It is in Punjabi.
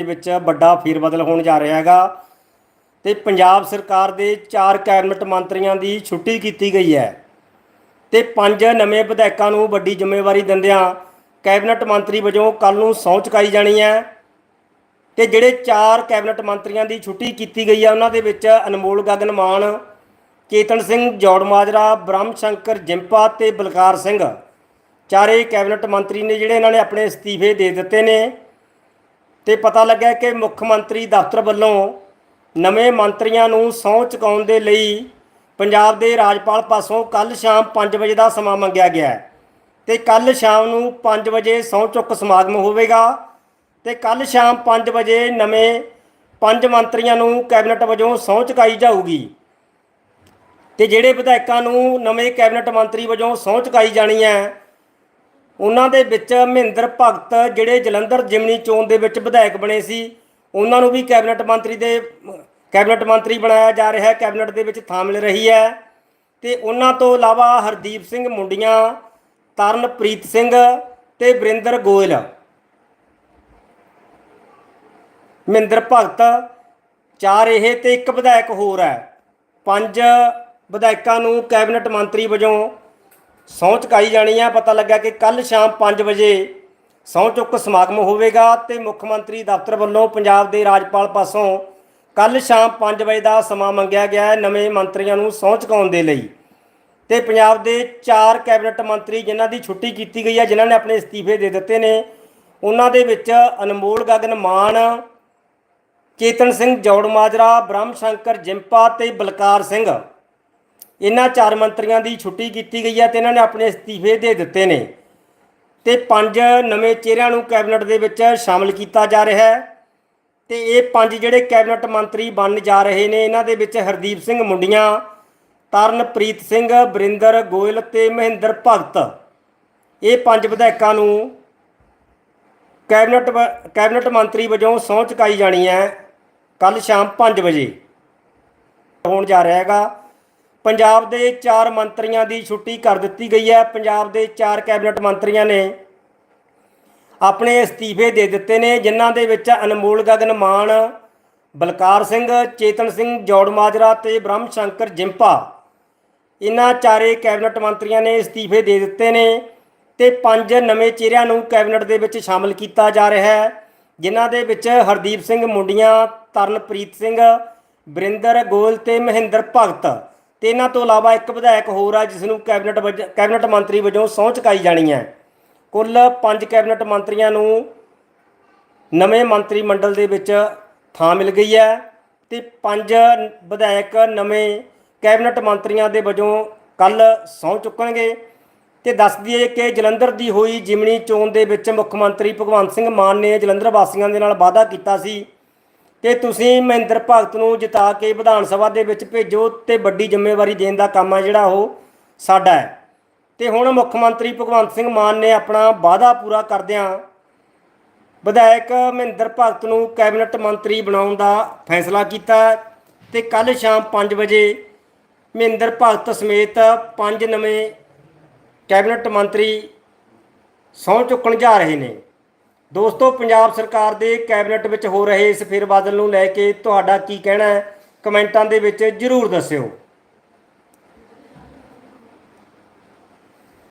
ਦੇ ਵਿੱਚ ਵੱਡਾ ਫੇਰਬਦਲ ਹੋਣ ਜਾ ਰਿਹਾ ਹੈਗਾ ਤੇ ਪੰਜਾਬ ਸਰਕਾਰ ਦੇ ਚਾਰ ਕੈਬਨਿਟ ਮੰਤਰੀਆਂ ਦੀ ਛੁੱਟੀ ਕੀਤੀ ਗਈ ਹੈ। ਤੇ ਪੰਜ ਨਵੇਂ ਵਿਧਾਇਕਾਂ ਨੂੰ ਵੱਡੀ ਜ਼ਿੰਮੇਵਾਰੀ ਦਿੰਦਿਆਂ ਕੈਬਨਿਟ ਮੰਤਰੀ ਵਜੋਂ ਕੱਲ ਨੂੰ ਸਹੁੰ ਚੁਕਾਈ ਜਾਣੀ ਹੈ ਤੇ ਜਿਹੜੇ ਚਾਰ ਕੈਬਨਿਟ ਮੰਤਰੀਆਂ ਦੀ ਛੁੱਟੀ ਕੀਤੀ ਗਈ ਹੈ, ਉਹਨਾਂ ਦੇ ਵਿੱਚ ਅਨਮੋਲ ਗਗਨ ਮਾਨ ਕੇਤਨ ਸਿੰਘ ਜੋੜਮਾਜਰਾ ਬ੍ਰਹਮ ਸ਼ੰਕਰ ਜਿੰਪਾ ਤੇ ਬਲਕਾਰ ਸਿੰਘ। ਚਾਰੇ ਕੈਬਨਿਟ ਮੰਤਰੀ ਨੇ ਜਿਹੜੇ ਇਹਨਾਂ ਨੇ ਆਪਣੇ ਅਸਤੀਫੇ ਦੇ ਦਿੱਤੇ ਨੇ। ਤੇ ਪਤਾ ਲੱਗਾ ਕਿ ਮੁੱਖ ਮੰਤਰੀ ਦਫ਼ਤਰ ਵੱਲੋਂ ਨਵੇਂ ਮੰਤਰੀਆਂ ਨੂੰ ਸਹੁੰ ਚੁਕਾਉਣ ਦੇ ਲਈ ਪੰਜਾਬ ਦੇ ਰਾਜਪਾਲ ਪਾਸੋਂ ਕੱਲ ਸ਼ਾਮ 5 ਵਜੇ ਦਾ ਸਮਾਂ ਮੰਗਿਆ ਗਿਆ ਹੈ। ਤੇ ਕੱਲ ਸ਼ਾਮ ਨੂੰ 5 ਵਜੇ ਸਹੁੰ ਚੁੱਕ ਸਮਾਗਮ ਹੋਵੇਗਾ ਤੇ ਕੱਲ ਸ਼ਾਮ 5 ਵਜੇ ਨਵੇਂ ਪੰਜ ਮੰਤਰੀਆਂ ਨੂੰ ਕੈਬਨਿਟ ਵਜੋਂ ਸਹੁੰ ਚੁਕਾਈ ਜਾਊਗੀ। ਤੇ ਜਿਹੜੇ ਵਿਧਾਇਕਾਂ ਨੂੰ ਨਵੇਂ ਕੈਬਨਿਟ ਮੰਤਰੀ ਵਜੋਂ ਸਹੁੰ ਚੁਕਾਈ ਜਾਣੀ ਹੈ ਉਹਨਾਂ ਦੇ ਵਿੱਚ ਮਹਿੰਦਰ ਭਗਤ, ਜਿਹੜੇ ਜਲੰਧਰ ਜਿਮਨੀ ਚੋਣ ਦੇ ਵਿੱਚ ਵਿਧਾਇਕ ਬਣੇ ਸੀ, ਉਹਨਾਂ ਨੂੰ ਵੀ ਕੈਬਨਿਟ ਮੰਤਰੀ ਦੇ, ਕੈਬਨਿਟ ਮੰਤਰੀ ਬਣਾਇਆ ਜਾ ਰਿਹਾ ਹੈ, ਕੈਬਨਿਟ ਦੇ ਵਿੱਚ ਥਾਂ ਮਿਲ ਰਹੀ ਹੈ। ਤੇ ਉਹਨਾਂ ਤੋਂ ਇਲਾਵਾ ਹਰਦੀਪ ਸਿੰਘ ਮੁੰਡੀਆਂ, ਤਰਨਪ੍ਰੀਤ ਸਿੰਘ ਤੇ ਵਰਿੰਦਰ ਗੋਇਲ। ਮਹਿੰਦਰ ਭਗਤ ਚਾਰ ਇਹ ਤੇ ਇੱਕ ਵਿਧਾਇਕ ਹੋਰ ਹੈ। ਪੰਜ ਵਿਧਾਇਕਾਂ ਨੂੰ ਕੈਬਨਿਟ ਮੰਤਰੀ ਵਜੋਂ ਸਹੁੰ ਚੁਕਾਈ ਜਾਣੀ ਹੈ ਪਤਾ ਲੱਗਾ ਕਿ ਕੱਲ ਸ਼ਾਮ 5 ਵਜੇ ਸਹੁੰ ਚੁੱਕ ਸਮਾਗਮ ਹੋਵੇਗਾ ਤੇ ਮੁੱਖ ਮੰਤਰੀ ਦਫ਼ਤਰ ਵੱਲੋਂ ਪੰਜਾਬ ਦੇ ਰਾਜਪਾਲ ਪਾਸੋਂ ਕੱਲ ਸ਼ਾਮ 5 ਵਜੇ ਦਾ ਸਮਾਂ ਮੰਗਿਆ ਗਿਆ ਹੈ ਨਵੇਂ ਮੰਤਰੀਆਂ ਨੂੰ ਸਹੁੰ ਚੁਕਾਉਣ ਦੇ ਲਈ। ਤੇ ਪੰਜਾਬ ਦੇ ਚਾਰ ਕੈਬਨਿਟ ਮੰਤਰੀ ਜਿਨ੍ਹਾਂ ਦੀ ਛੁੱਟੀ ਕੀਤੀ ਗਈ ਹੈ, ਜਿਨ੍ਹਾਂ ਨੇ ਆਪਣੇ ਅਸਤੀਫੇ ਦੇ ਦਿੱਤੇ ਨੇ, ਉਹਨਾਂ ਦੇ ਵਿੱਚ ਅਨਮੋਲ ਗਗਨ ਮਾਨ, ਚੇਤਨ ਸਿੰਘ ਜੌੜਮਾਜਰਾ ਬ੍ਰਹਮ ਸ਼ੰਕਰ ਜਿੰਪਾ ਤੇ ਬਲਕਾਰ ਸਿੰਘ। ਇਹਨਾਂ ਚਾਰ ਮੰਤਰੀਆਂ ਦੀ ਛੁੱਟੀ ਕੀਤੀ ਗਈ ਹੈ ਤੇ ਇਹਨਾਂ ਨੇ ਆਪਣੇ ਅਸਤੀਫੇ ਦੇ ਦਿੱਤੇ ਨੇ। ਤੇ ਪੰਜ ਨਵੇਂ ਚਿਹਰਿਆਂ ਨੂੰ ਕੈਬਨਿਟ ਦੇ ਵਿੱਚ ਸ਼ਾਮਲ ਕੀਤਾ ਜਾ ਰਿਹਾ ਹੈ। ਤੇ ਇਹ ਪੰਜ ਜਿਹੜੇ ਕੈਬਨਿਟ ਮੰਤਰੀ ਬਣਨ ਜਾ ਰਹੇ ਨੇ, ਇਹਨਾਂ ਦੇ ਵਿੱਚ ਹਰਦੀਪ ਸਿੰਘ ਮੁੰਡੀਆਂ, ਤਰਨਪ੍ਰੀਤ ਸਿੰਘ ਬਰਿੰਦਰ ਗੋਇਲ ਤੇ ਮਹਿੰਦਰ ਭਗਤ। ਇਹ ਪੰਜ ਵਿਧਾਇਕਾਂ ਨੂੰ ਕੈਬਨਿਟ ਵ- ਕੈਬਨਿਟ ਮੰਤਰੀ ਵਜੋਂ ਸਹੁੰ ਚੁਕਾਈ ਜਾਣੀ ਹੈ ਕੱਲ ਸ਼ਾਮ 5 ਵਜੇ। ਹੋਣ ਜਾ ਰਿਹਾ ਹੈਗਾ। ਪੰਜਾਬ ਦੇ ਚਾਰ ਮੰਤਰੀਆਂ ਦੀ ਛੁੱਟੀ ਕਰ ਦਿੱਤੀ ਗਈ ਹੈ। ਪੰਜਾਬ ਦੇ ਚਾਰ ਕੈਬਨਿਟ ਮੰਤਰੀਆਂ ਨੇ ਆਪਣੇ ਅਸਤੀਫੇ ਦੇ ਦਿੱਤੇ ਨੇ, ਜਿਨ੍ਹਾਂ ਦੇ ਵਿੱਚ ਅਨਮੋਲ ਗਗਨ ਮਾਨ, ਬਲਕਾਰ ਸਿੰਘ, ਚੇਤਨ ਸਿੰਘ ਜੌੜਮਾਜਰਾ ਤੇ ਬ੍ਰਹਮ ਸ਼ੰਕਰ ਜਿੰਪਾ। ਇਹਨਾਂ ਚਾਰੇ ਕੈਬਨਿਟ ਮੰਤਰੀਆਂ ਨੇ ਅਸਤੀਫੇ ਦੇ ਦਿੱਤੇ ਨੇ ਤੇ ਪੰਜ ਨਵੇਂ ਚਿਹਰਿਆਂ ਨੂੰ ਕੈਬਨਿਟ ਦੇ ਵਿੱਚ ਸ਼ਾਮਲ ਕੀਤਾ ਜਾ ਰਿਹਾ ਹੈ, ਜਿਨ੍ਹਾਂ ਦੇ ਵਿੱਚ ਹਰਦੀਪ ਸਿੰਘ ਮੁੰਡੀਆਂ, ਤਰਨਪ੍ਰੀਤ ਸਿੰਘ, ਬਰਿੰਦਰ ਗੋਲ ਤੇ ਮਹਿੰਦਰ ਭਗਤ। ਤੇ ਇਹਨਾਂ ਤੋਂ ਇਲਾਵਾ ਇੱਕ ਵਿਧਾਇਕ ਹੋਰ ਆ ਜਿਸ ਨੂੰ ਕੈਬਨਿਟ ਵਜ- ਕੈਬਨਿਟ ਮੰਤਰੀ ਵਜੋਂ ਸਹੁੰ ਚੁਕਾਈ ਜਾਣੀ ਹੈ। ਕੁੱਲ ਪੰਜ ਕੈਬਨਿਟ ਮੰਤਰੀਆਂ ਨੂੰ ਨਵੇਂ ਮੰਤਰੀ ਮੰਡਲ ਦੇ ਵਿੱਚ ਥਾਂ ਮਿਲ ਗਈ ਹੈ ਤੇ ਪੰਜ ਵਿਧਾਇਕ ਨਵੇਂ ਕੈਬਨਿਟ ਮੰਤਰੀਆਂ ਦੇ ਵਜੋਂ ਕੱਲ ਸਹੁੰ ਚੁੱਕਣਗੇ। ਤੇ ਦੱਸ ਦਈਏ ਕਿ ਜਲੰਧਰ ਦੀ ਹੋਈ ਜਿਮਣੀ ਚੋਣ ਦੇ ਵਿੱਚ ਮੁੱਖ ਮੰਤਰੀ ਭਗਵੰਤ ਸਿੰਘ ਮਾਨ ਨੇ ਜਲੰਧਰ ਵਾਸੀਆਂ ਦੇ ਨਾਲ ਵਾਅਦਾ ਕੀਤਾ ਸੀ ਕਿ ਤੁਸੀਂ ਮਹਿੰਦਰ ਭਗਤ ਨੂੰ ਜਿਤਾ ਕੇ ਵਿਧਾਨ ਸਭਾ ਦੇ ਵਿੱਚ ਭੇਜੋ ਤੇ ਵੱਡੀ ਜ਼ਿੰਮੇਵਾਰੀ ਦੇਣ ਦਾ ਕੰਮ ਹੈ ਜਿਹੜਾ ਉਹ ਸਾਡਾ ਹੈ। ਤੇ ਹੁਣ ਮੁੱਖ ਮੰਤਰੀ ਭਗਵੰਤ ਸਿੰਘ ਮਾਨ ਨੇ ਆਪਣਾ ਵਾਅਦਾ ਪੂਰਾ ਕਰਦਿਆਂ ਵਿਧਾਇਕ ਮਹਿੰਦਰ ਭਗਤ ਨੂੰ ਕੈਬਨਿਟ ਮੰਤਰੀ ਬਣਾਉਣ ਦਾ ਫੈਸਲਾ ਕੀਤਾ ਤੇ ਕੱਲ ਸ਼ਾਮ 5 ਵਜੇ ਮਹਿੰਦਰ ਭਗਤ ਸਮੇਤ ਪੰਜ ਨਵੇਂ ਕੈਬਨਿਟ ਮੰਤਰੀ ਸਹੁੰ ਚੁੱਕਣ ਜਾ ਰਹੇ ਨੇ। ਦੋਸਤੋ, ਪੰਜਾਬ ਸਰਕਾਰ ਦੇ ਕੈਬਨਿਟ ਵਿੱਚ ਹੋ ਰਹੇ ਇਸ ਫੇਰਬਦਲ ਨੂੰ ਲੈ ਕੇ ਤੁਹਾਡਾ ਕੀ ਕਹਿਣਾ ਹੈ? ਕਮੈਂਟਾਂ ਦੇ ਵਿੱਚ ਜਰੂਰ ਦੱਸਿਓ।